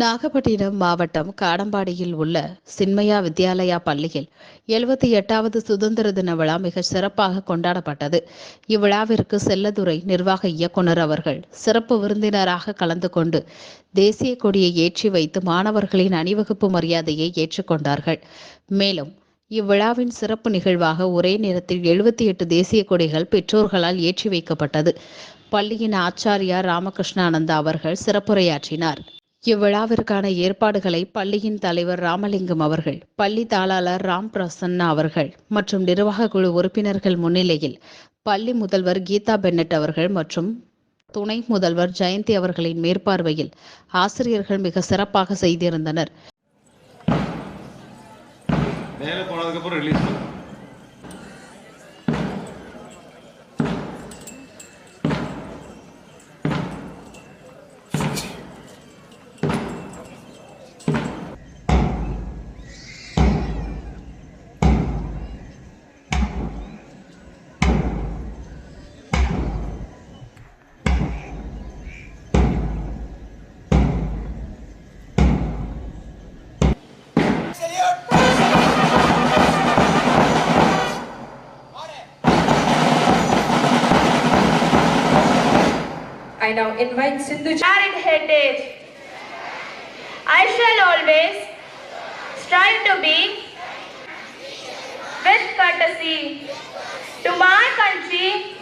நாகப்பட்டினம் மாவட்டம் காடம்பாடியில் உள்ள சின்மயா வித்யாலயா பள்ளியில் எழுபத்தி எட்டாவது சுதந்திர தின விழா மிக சிறப்பாக கொண்டாடப்பட்டது. இவ்விழாவிற்கு செல்லதுரை நிர்வாக இயக்குனர் அவர்கள் சிறப்பு விருந்தினராக கலந்து கொண்டு தேசிய கொடியை ஏற்றி வைத்து மாணவர்களின் அணிவகுப்பு மரியாதையை ஏற்றுக்கொண்டார்கள் மேலும் இவ்விழாவின் சிறப்பு நிகழ்வாக ஒரே நேரத்தில் எழுபத்தி எட்டு தேசிய கொடிகள் பெற்றோர்களால் ஏற்றி வைக்கப்பட்டது. பள்ளியின் ஆச்சாரியார் ராமகிருஷ்ணானந்தா அவர்கள் சிறப்புரையாற்றினார். இவ்விழாவிற்கான ஏற்பாடுகளை பள்ளியின் தலைவர் ராமலிங்கம் அவர்கள் பள்ளி தாளாளர் ராம் பிரசன்னா அவர்கள் மற்றும் நிர்வாக குழு உறுப்பினர்கள் முன்னிலையில் பள்ளி முதல்வர் கீதா பென்னட் அவர்கள் மற்றும் துணை முதல்வர் ஜெயந்தி அவர்களின் மேற்பார்வையில் ஆசிரியர்கள் மிக சிறப்பாக செய்திருந்தனர். I now invite Sindhu Shared heritage. I shall always strive to be with courtesy to my country